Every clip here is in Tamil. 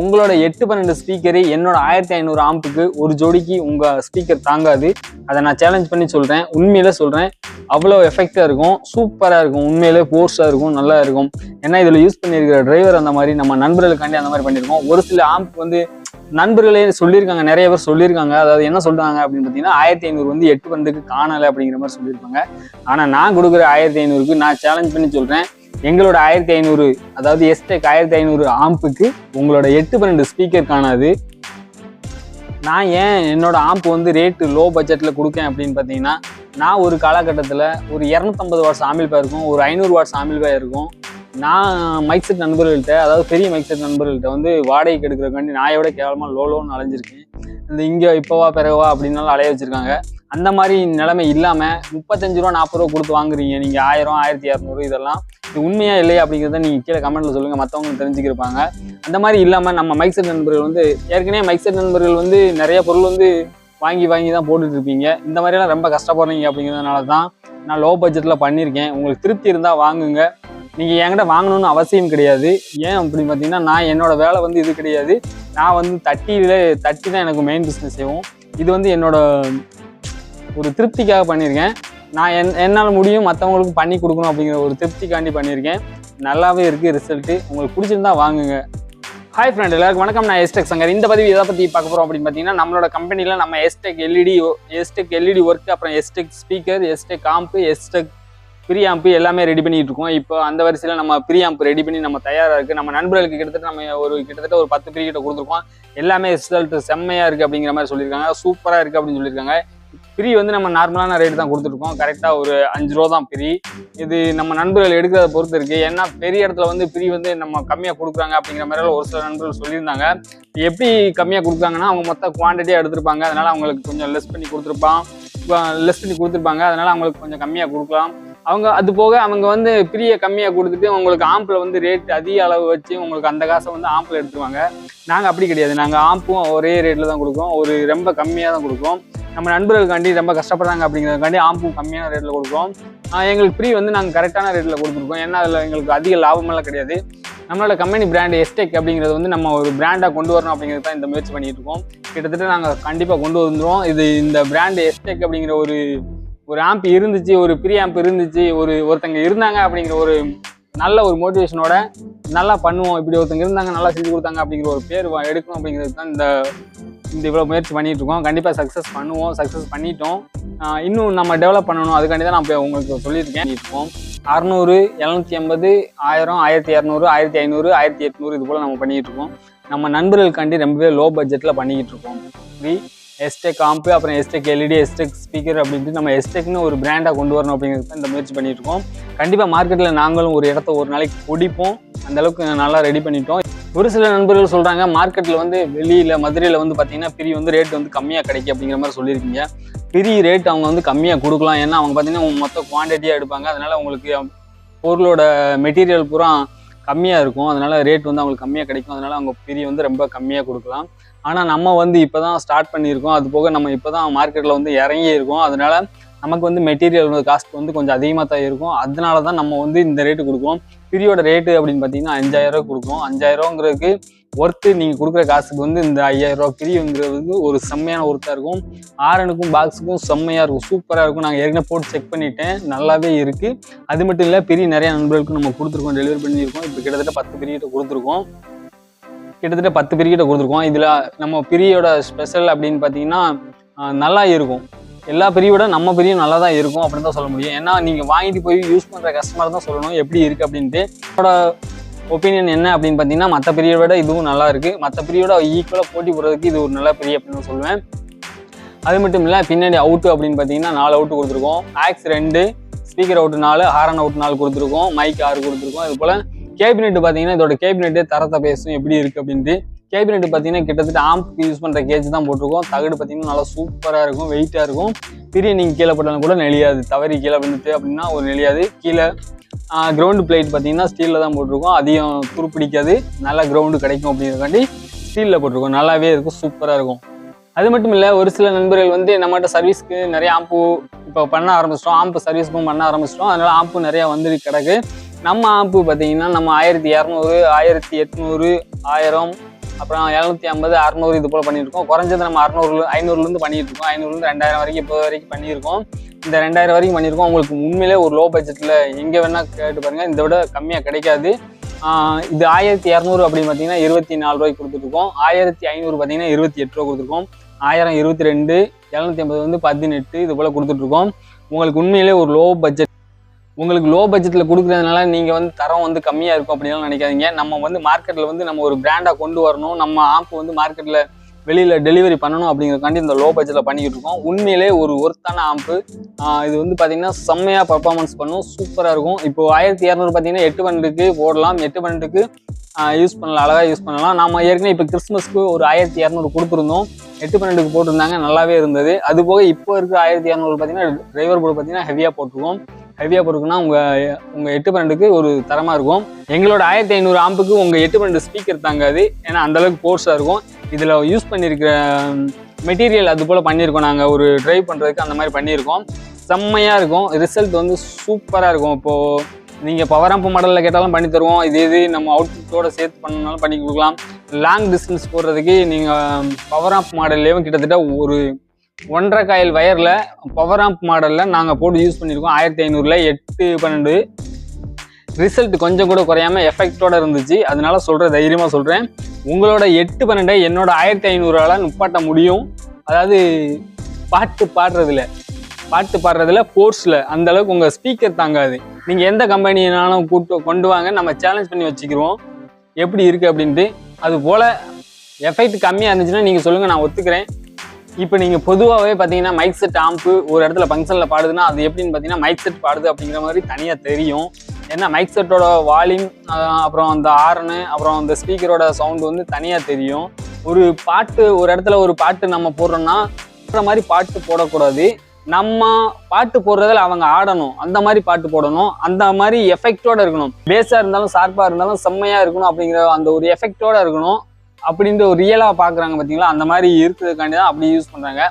உங்களோட எட்டு பன்னெண்டு ஸ்பீக்கரு என்னோட ஆயிரத்தி ஐநூறு ஆம்புக்கு ஒரு ஜோடிக்கு உங்கள் ஸ்பீக்கர் தாங்காது. அதை நான் சேலஞ்ச் பண்ணி சொல்கிறேன் உண்மையில சொல்கிறேன் அவ்வளோ எஃபெக்டாக இருக்கும். சூப்பராக இருக்கும். உண்மையிலே ஃபோர்ஸாக இருக்கும். நல்லா இருக்கும். ஏன்னா இதில் யூஸ் பண்ணியிருக்கிற டிரைவர் அந்த மாதிரி நம்ம நண்பர்களுக்காண்டி அந்த மாதிரி பண்ணியிருக்கோம். ஒரு சில ஆம்ப் வந்து நண்பர்களே சொல்லியிருக்காங்க நிறைய பேர் சொல்லியிருக்காங்க. அதாவது என்ன சொல்றாங்க அப்படின்னு பார்த்தீங்கன்னா ஆயிரத்தி ஐநூறு வந்து எட்டு பந்துக்கு காணலை அப்படிங்கிற மாதிரி சொல்லியிருப்பாங்க. ஆனால் நான் கொடுக்குற ஆயிரத்தி ஐநூறுக்கு நான் சேலஞ்ச் பண்ணி சொல்கிறேன் எங்களோட ஆயிரத்தி ஐநூறு அதாவது எஸ்டெக் ஆயிரத்தி ஐநூறு ஆம்புக்கு உங்களோட எட்டு பன்னெண்டு ஸ்பீக்கர் காணாது. நான் ஏன் என்னோட ஆம்ப் வந்து ரேட்டு லோ பட்ஜெட்டில் கொடுக்கேன் அப்படின்னு பார்த்தீங்கன்னா நான் ஒரு காலகட்டத்தில் ஒரு இரநூத்தம்பது வாட்ஸ் ஆம்பிள்பா இருக்கும் ஒரு ஐநூறு வாட்ஸ் ஆம்பிள்பா இருக்கும். நான் மைக் செட் நண்பர்கள்ட்ட அதாவது பெரிய மைக் செட் நண்பர்கள்ட்ட வந்து வாடகைக்கு எடுக்கிறக்காண்டி நாயோட கேவலமாக லோ லோன்னு அலைஞ்சிருக்கேன். இந்த இங்கே இப்போவா பிறகுவா அப்படின்னாலும் அலைய வச்சுருக்காங்க. அந்த மாதிரி நிலைமை இல்லாமல் முப்பத்தஞ்சு ரூபா நாற்பது ரூபா கொடுத்து வாங்குறீங்க. நீங்கள் ஆயிரம் ஆயிரத்தி இரநூறு இதெல்லாம். இது உண்மையா இல்லையா அப்படிங்கிறத நீங்கள் கீழே கமெண்ட்டில் சொல்லுங்கள் மற்றவங்க தெரிஞ்சுக்கிருப்பாங்க. அந்த மாதிரி இல்லாமல் நம்ம மைக் செட் நண்பர்கள் வந்து ஏற்கனவே மைக் செட் நண்பர்கள் வந்து நிறைய பொருள் வந்து வாங்கி வாங்கி தான் போட்டுட்டு இருப்பீங்க இந்த மாதிரிலாம் ரொம்ப கஷ்டப்படுறீங்க அப்படிங்கிறதுனால தான் நான் லோ பட்ஜெட்டில் பண்ணியிருக்கேன். உங்களுக்கு திருப்தி இருந்தால் வாங்குங்க. நீங்கள் என்கிட்ட வாங்கணும்னு அவசியம் கிடையாது. ஏன் அப்படின்னு பார்த்தீங்கன்னா நான் என்னோட வேலை வந்து இது கிடையாது. நான் வந்து தட்டியில் தட்டி தான் எனக்கு மெயின் பிஸ்னஸ் செய்வோம். இது வந்து என்னோடய ஒரு திருப்திக்காக பண்ணியிருக்கேன். நான் என் என்னால் முடியும் மற்றவங்களுக்கு பண்ணி கொடுக்கணும் அப்படிங்கிற ஒரு திருப்திக்காண்டி பண்ணியிருக்கேன். நல்லாவே இருக்குது ரிசல்ட்டு உங்களுக்கு பிடிச்சிருந்தா வாங்குங்க. ஹாய் ஃப்ரெண்ட் எல்லாருக்கும் வணக்கம். நான் எஸ்டெக் சங்கர். இந்த பதிவு எதை பற்றி பார்க்க போகிறோம் அப்படின்னு பார்த்தீங்கன்னா நம்மளோட கம்பெனியில் நம்ம Estech LED Estech LED work அப்புறம் எஸ்டெக் ஸ்பீக்கர் எஸ்டெக் காம்பு எஸ்டெக் ப்ரீ எல்லாமே ரெடி பண்ணிட்டு இருக்கோம் இப்போ அந்த வரிசையில் நம்ம ப்ரீ ரெடி பண்ணி நம்ம தயாராக இருக்குது நம்ம நண்பர்களுக்கு கிட்டத்தட்ட நம்ம ஒரு கிட்டத்தட்ட ஒரு பத்து ப்ரீ கொடுத்துருக்கோம். எல்லாமே ரிசல்ட் செம்மையாக இருக்குது அப்படிங்கிற மாதிரி சொல்லியிருக்காங்க. சூப்பராக இருக்குது அப்படின்னு சொல்லியிருக்காங்க. ஃப்ரீ வந்து நம்ம நார்மலான ரேட் தான் கொடுத்துருக்கோம். கரெக்டாக ஒரு அஞ்சு ரூபா தான் ஃப்ரீ இது நம்ம நண்பர்கள் எடுக்கிறத பொறுத்து இருக்குது ஏன்னா பெரிய இடத்துல வந்து ஃப்ரீ வந்து நம்ம கம்மியாக கொடுக்குறாங்க அப்படிங்கிற மாதிரி ஒரு சில நண்பர்கள் சொல்லியிருந்தாங்க. எப்படி கம்மியாக கொடுக்குறாங்கன்னா அவங்க மொத்த குவான்டிட்டியாக எடுத்திருப்பாங்க. அதனால் அவங்களுக்கு கொஞ்சம் லெஸ் பண்ணி கொடுத்துருப்பான். லெஸ் பண்ணி கொடுத்துருப்பாங்க. அதனால் அவங்களுக்கு கொஞ்சம் கம்மியாக கொடுக்கலாம். அவங்க அது போக அவங்க வந்து ஃப்ரீயை கம்மியாக கொடுத்துட்டு உங்களுக்கு ஆம்பில் வந்து ரேட் அதிக அளவு வச்சு உங்களுக்கு அந்த காசை வந்து ஆம்பில் எடுத்துருவாங்க. நாங்கள் அப்படி கிடையாது. நாங்கள் ஆம்பும் ஒரே ரேட்டில் தான் கொடுக்குறோம். ஒரு ரொம்ப கம்மியாக தான் கொடுக்கும் நம்ம நண்பர்களுக்காண்டி ரொம்ப கஷ்டப்படுறாங்க அப்படிங்கிறதுக்காண்டி ஆம்பும் கம்மியான ரேட்டில் கொடுக்குறோம். எங்களுக்கு ஃப்ரீ வந்து நாங்கள் கரெக்டான ரேட்டில் கொடுத்துருக்கோம். ஏன்னா அதில் எங்களுக்கு அதிக லாபமெல்லாம் கிடையாது. நம்மளோட கம்பெனி பிராண்ட் எஸ்டெக் அப்படிங்கிறது வந்து நம்ம ஒரு பிராண்டாக கொண்டு வரணும் அப்படிங்கிறது தான் இந்த முயற்சி பண்ணிட்டு இருக்கோம். கிட்டத்தட்ட நாங்கள் கண்டிப்பாக கொண்டு வந்துடுவோம் இது இந்த பிராண்ட் எஸ்டெக் அப்படிங்கிற ஒரு ஒரு ஆம்ப் இருந்துச்சு ஒரு ப்ரீ ஆம்ப் இருந்துச்சு ஒரு ஒருத்தங்க இருந்தாங்க அப்படிங்கிற ஒரு நல்ல ஒரு மோட்டிவேஷனோட நல்லா பண்ணுவோம் இப்படி ஒருத்தங்க இருந்தாங்க நல்லா செஞ்சு கொடுத்தாங்க அப்படிங்கிற ஒரு பேர் எடுக்கணும் அப்படிங்கிறது தான் இந்த இந்த இவ்வளோ முயற்சி பண்ணிட்டு இருக்கோம். கண்டிப்பாக சக்ஸஸ் பண்ணுவோம் சக்ஸஸ் பண்ணிட்டோம். இன்னும் நம்ம டெவலப் பண்ணணும். அதுக்காண்டி தான் நான் உங்களுக்கு சொல்லியிருக்கேன். இருக்கோம் அறநூறு எழுநூத்தி எண்பது ஆயிரம் ஆயிரத்தி இரநூறு ஆயிரத்தி ஐநூறு ஆயிரத்தி எட்நூறு இது போல் நம்ம பண்ணிகிட்டு இருக்கோம். நம்ம நண்பர்களுக்காண்டி ரொம்பவே லோ பட்ஜெட்டில் பண்ணிக்கிட்டு இருக்கோம். ஃப்ரீ எஸ்டெக் ஆம்பு அப்புறம் எஸ்டெக் எல்இடி எஸ்டெக் ஸ்பீக்கர் அப்படின்ட்டு நம்ம எஸ்டெக்னு ஒரு பிராண்டாக கொண்டு வரணும் அப்படிங்கிறது தான் இந்த முயற்சி பண்ணியிருக்கோம் கண்டிப்பாக மார்க்கெட்டில் நாங்களும் ஒரு இடத்த ஒரு நாளைக்கு பிடிப்போம். அந்தளவுக்கு நல்லா ரெடி பண்ணிட்டோம். ஒரு சில நண்பர்கள் சொல்கிறாங்க மார்க்கெட்டில் வந்து வெளியில் மதுரையில் வந்து பார்த்திங்கன்னா பிரி வந்து ரேட் வந்து கம்மியாக கிடைக்கும் அப்படிங்கிற மாதிரி சொல்லியிருக்கீங்க. பிரி ரேட் அவங்க வந்து கம்மியாக கொடுக்கலாம். ஏன்னா அவங்க பார்த்தீங்கன்னா மொத்த குவான்டிட்டியாக எடுப்பாங்க. அதனால் உங்களுக்கு பொருளோட மெட்டீரியல் பூரா கம்மியாக இருக்கும். அதனால் ரேட் வந்து அவங்களுக்கு கம்மியாக கிடைக்கும். அதனால் அவங்க பிரி வந்து ரொம்ப கம்மியாக கொடுக்கலாம். ஆனால் நம்ம வந்து இப்போ தான் ஸ்டார்ட் பண்ணியிருக்கோம். அது போக நம்ம இப்போ தான் மார்க்கெட்டில் வந்து இறங்கி இருக்கோம். அதனால் நமக்கு வந்து மெட்டீரியல் காஸ்ட் வந்து கொஞ்சம் அதிகமாக தான் இருக்கும். அதனால தான் நம்ம வந்து இந்த ரேட்டு கொடுக்குறோம். பிரியோட ரேட்டு அப்படின்னு பார்த்தீங்கன்னா அஞ்சாயிரம் ரூபாய் கொடுக்குறோம். அஞ்சாயிரங்கிறதுக்கு ஒர்த்து நீங்கள் கொடுக்குற காசுக்கு வந்து இந்த ஐயாயிரம் பிரியுங்கிறது வந்து ஒரு செம்மையான ஒர்த்தாக இருக்கும். ஆரனுக்கும் பாக்ஸுக்கும் செம்மையாக இருக்கும். சூப்பராக இருக்கும். நாங்கள் ஏற்கனவே போட்டு செக் பண்ணிட்டேன். நல்லாவே இருக்குது அது மட்டும் இல்லை பெரிய நிறையா நண்பர்களுக்கு நம்ம கொடுத்துருக்கோம். டெலிவரி பண்ணியிருக்கோம். இப்போ கிட்டத்தட்ட பத்து பிரிக்கிட்ட கொடுத்துருக்கோம். கிட்டத்தட்ட பத்து பிரிக்கிட்ட கொடுத்துருக்கோம். இதில் நம்ம பிரியோட ஸ்பெஷல் அப்படின்னு பார்த்தீங்கன்னா நல்லா இருக்கும். எல்லா பிரியோட நம்ம பிரியும் நல்லா தான் இருக்கும் அப்படின்னு தான் சொல்ல முடியும். ஏன்னா நீங்கள் வாங்கிட்டு போய் யூஸ் பண்ணுற கஸ்டமர் தான் சொல்லணும். எப்படி இருக்குது அப்படின்ட்டு. என்னோட ஒப்பீனியன் என்ன அப்படின்னு பார்த்தீங்கன்னா மற்ற பிரியை விட இதுவும் நல்லா இருக்குது மற்ற பிரியோட ஈக்குவலாக போட்டி போடுறதுக்கு இது ஒரு நல்ல பிரி அப்படின்னு சொல்லுவேன். அது மட்டும் இல்லை பின்னாடி அவுட்டு அப்படின்னு பார்த்தீங்கன்னா நாலு அவுட்டு கொடுத்துருக்கோம். ஆக்ஸ் ரெண்டு ஸ்பீக்கர் அவுட் நாலு ஹாரன் அவுட் நாலு கொடுத்துருக்கோம். மைக் ஆறு கொடுத்துருக்கோம். இது போல் கேபினெட் பார்த்தீங்கன்னா இதோட கேபினெட்டே தரத்தை பேசும் எப்படி இருக்குது அப்படின்ட்டு கேபினெட் பார்த்தீங்கன்னா கிட்டத்தட்ட ஆம்புக்கு யூஸ் பண்ணுற கேஜ் தான் போட்டிருக்கோம். தகடு பார்த்தீங்கன்னா நல்லா சூப்பராக இருக்கும் வெயிட்டாக இருக்கும். திரிய நீங்கள் கீழே போட்டாலும் கூட நெளியாது. தவறி கீழே விழுந்துட்டு அப்படின்னா ஒரு நெளியாது. கீழே கிரவுண்டு பிளேட் பார்த்தீங்கன்னா ஸ்டீலில் தான் போட்டிருக்கோம். அதிகம் துருப்பிடிக்காது. நல்லா கிரவுண்டு கிடைக்கும் அப்படிங்கிறக்காண்டி ஸ்டீலில் போட்டிருக்கோம். நல்லாவே இருக்கும் சூப்பராக இருக்கும். அது மட்டும் இல்லை ஒரு சில நண்பர்கள் வந்து நம்மகிட்ட சர்வீஸ்க்கு நிறைய ஆம்பு இப்போ பண்ண ஆரம்பிச்சிட்டோம். ஆம்பு சர்வீஸ்க்கும் பண்ண ஆரம்பிச்சிட்டோம். அதனால ஆம்பு நிறையா வந்து கிடக்கு. நம்ம ஆம்பு பார்த்தீங்கன்னா நம்ம ஆயிரத்தி இரநூறு ஆயிரத்தி எட்நூறு ஆயிரம் அப்புறம் எழுநூத்தி ஐம்பது அறநூறு இது போல் பண்ணியிருக்கோம். குறைஞ்சது நம்ம அறநூறு ஐநூறுலேருந்து பண்ணிட்டு இருக்கோம் ஐநூறுலேருந்து ரெண்டாயிரம் வரைக்கும் இப்போ வரைக்கும் பண்ணியிருக்கோம். இந்த ரெண்டாயிரம் வரைக்கும் பண்ணியிருக்கோம். உங்களுக்கு உண்மையிலே ஒரு லோ பட்ஜெட்டில் எங்கே வேணால் கேட்டு பாருங்கள் இந்த விட கம்மியாக கிடைக்காது. இது ஆயிரத்தி இரநூறு அப்படின்னு பார்த்தீங்கன்னா இருபத்தி நாலு ரூபாய்க்கு கொடுத்துருக்கோம். ஆயிரத்தி ஐநூறு பார்த்தீங்கன்னா இருபத்தி எட்டு ரூபா கொடுத்துருக்கோம். ஆயிரம் இருபத்தி ரெண்டு எழுநூத்தி ஐம்பது வந்து பதினெட்டு இது போல் கொடுத்துட்ருக்கோம் உங்களுக்கு உண்மையிலே ஒரு லோ பட்ஜெட் உங்களுக்கு லோ பட்ஜெட்டில் கொடுக்குறதுனால நீங்கள் வந்து தரம் வந்து கம்மியாக இருக்கும் அப்படின்லாம் நினைக்காதீங்க. நம்ம வந்து மார்க்கெட்டில் வந்து நம்ம ஒரு பிராண்டாக கொண்டு வரணும். நம்ம ஆப் வந்து மார்க்கெட்டில் வெளியில் டெலிவரி பண்ணணும் அப்படிங்கிறதுக்காண்டி இந்த லோ பட்ஜெட்டில் பண்ணிக்கிட்டு இருக்கோம். உண்மையிலே ஒரு ஒர்த்தான ஆம்பு இது வந்து பார்த்திங்கன்னா செம்மையாக பர்ஃபார்மன்ஸ் பண்ணும். சூப்பராக இருக்கும். இப்போ ஆயிரத்தி இரநூறு பார்த்தீங்கன்னா எட்டு பன்னெண்டுக்கு போடலாம். எட்டு பன்னெண்டுக்கு யூஸ் பண்ணலாம். அழகாக யூஸ் பண்ணலாம். நம்ம ஏற்கனவே இப்போ கிறிஸ்மஸ்க்கு ஒரு ஆயிரத்தி இரநூறு கொடுத்துருந்தோம். எட்டு பன்னெண்டுக்கு போட்டிருந்தாங்க. நல்லாவே இருந்தது. அது போக இப்போ இருக்க ஆயிரத்தி இரநூறு பார்த்தீங்கன்னா டிரைவர் போர்டு பார்த்தீங்கன்னா ஹெவியாக போட்டிருக்கோம். ஹெவியாக போட்டிருக்குன்னா உங்கள் உங்கள் எட்டு பன்னெண்டுக்கு ஒரு தரமாக இருக்கும். எங்களோட ஆயிரத்தி ஐநூறு ஆம்புக்கு உங்கள் எட்டு பன்னெண்டு ஸ்பீக்கர் தாங்காது. ஏன்னா அந்தளவுக்கு ஃபோர்ஸாக இருக்கும். இதில் யூஸ் பண்ணியிருக்கிற மெட்டீரியல் அது போல் பண்ணியிருக்கோம் நாங்கள் ஒரு ட்ரைவ் பண்ணுறதுக்கு அந்த மாதிரி பண்ணியிருக்கோம் செம்மையாக இருக்கும். ரிசல்ட் வந்து சூப்பராக இருக்கும். இப்போது நீங்கள் பவர் ஆம்ப் மாடலில் கேட்டாலும் பண்ணி தருவோம். இது இது நம்ம அவுட்புட்டோட சேர்த்து பண்ணாலும் பண்ணி கொடுக்கலாம். லாங் டிஸ்டன்ஸ் போடுறதுக்கு நீங்கள் பவர் ஆம்ப் மாடல்லேயும் கிட்டத்தட்ட ஒரு ஒன்றரை காயில் வயரில் பவர் ஆம்ப் மாடலில் நாங்கள் போட்டு யூஸ் பண்ணியிருக்கோம் ஆயிரத்தி ஐநூறில் எட்டு பன்னெண்டு. ரிசல்ட் கொஞ்சம் கூட குறையாம எஃபெக்டோடு இருந்துச்சு. அதனால சொல்கிற தைரியமாக சொல்கிறேன் உங்களோட எட்டு பன்னெண்டை என்னோட ஆயிரத்தி ஐநூறுவால நுப்பாட்ட முடியும். அதாவது பாட்டு பாடுறதுல பாட்டு பாடுறதுல ஃபோர்ஸில் அந்த அளவுக்கு உங்கள் ஸ்பீக்கர் தாங்காது. நீங்கள் எந்த கம்பெனினாலும் கூட்டு கொண்டு வாங்க. நம்ம சேலஞ்ச் பண்ணி வச்சுக்கிறோம் எப்படி இருக்குது அப்படின்ட்டு. அது போல் எஃபெக்ட் கம்மியாக இருந்துச்சுன்னா நீங்கள் சொல்லுங்கள் நான் ஒத்துக்கிறேன். இப்போ நீங்கள் பொதுவாகவே பார்த்தீங்கன்னா மைக் செட் ஆம்பு ஒரு இடத்துல ஃபங்க்ஷனில் பாடுதுன்னா அது எப்படின்னு பார்த்தீங்கன்னா மைக் செட் பாடுது அப்படிங்கிற மாதிரி தனியாக தெரியும். ஏன்னா மைக் செட்டோட வால்யூம் அப்புறம் அந்த ஆர்னு அப்புறம் அந்த ஸ்பீக்கரோட சவுண்டு வந்து தனியாக தெரியும். ஒரு பாட்டு ஒரு இடத்துல ஒரு பாட்டு நம்ம போடுறோம்னா போடுற மாதிரி பாட்டு போடக்கூடாது. நம்ம பாட்டு போடுறதில் அவங்க ஆடணும். அந்த மாதிரி பாட்டு போடணும். அந்த மாதிரி எஃபெக்டோட இருக்கணும். பேஸாக இருந்தாலும் ஷார்ப்பாக இருந்தாலும் செம்மையாக இருக்கணும் அப்படிங்கிற அந்த ஒரு எஃபெக்டோட இருக்கணும். அப்படின்ற ஒரு ரியலாக பார்க்குறாங்க பார்த்தீங்களா அந்த மாதிரி இருக்கிறதுக்காண்டி தான் அப்படி யூஸ் பண்ணுறாங்க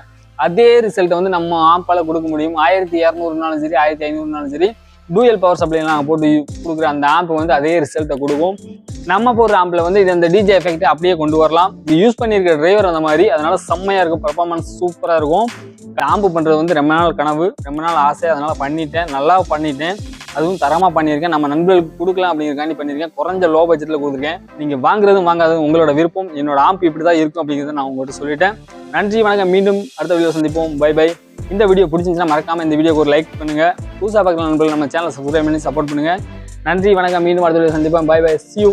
அதே ரிசல்ட்டை வந்து நம்ம ஆப்பால் கொடுக்க முடியும். ஆயிரத்தி இரநூறுனாலும் சரி ஆயிரத்தி ஐநூறுனாலும் சரி டூயல் பவர் சப்ளை நாங்கள் போட்டு கொடுக்குற அந்த ஆம்ப் வந்து அதே ரிசல்ட்டை கொடுக்கும். நம்ம போடுற ஆம்பில் வந்து இது அந்த டிஜே எஃபெக்ட் அப்படியே கொண்டு வரலாம். இது யூஸ் பண்ணியிருக்கிற டிரைவர் அந்த மாதிரி அதனால் செம்மையாக இருக்கும். பர்ஃபார்மன்ஸ் சூப்பராக இருக்கும். ஆம்பு பண்ணுறது வந்து ரொம்ப நாள் கனவு ரொம்ப நாள் ஆசை. அதனால் பண்ணிட்டேன். நல்லா பண்ணிட்டேன். அதுவும் தரமாக பண்ணியிருக்கேன். நம்ம நண்பர்களுக்கு கொடுக்கலாம் அப்படிங்கிறக்காண்டி பண்ணியிருக்கேன். குறைஞ்ச லோ பட்ஜெட்டில் கொடுத்துருக்கேன். நீங்கள் வாங்குறதும் வாங்காததும் உங்களோட விருப்பம். என்னோட ஆம்ப் இப்படி தான் இருக்கும் அப்படிங்கிறத நான் உங்கள்கிட்ட சொல்லிட்டேன். நன்றி வணக்கம். மீண்டும் அடுத்த வீடியோ சந்திப்போம். பை பை இந்த வீடியோ பிடிச்சிருந்துச்சுன்னா மறக்காம இந்த வீடியோக்கு ஒரு லைக் பண்ணுங்கள் புதுசாக பார்க்குற நண்பர்கள் நம்ம சேனலை சப்ஸ்கிரைப் பண்ணி சப்போர்ட் பண்ணுங்கள் நன்றி வணக்கம். மீண்டும் அடுத்த வீடியோ சந்திப்போம். By by see you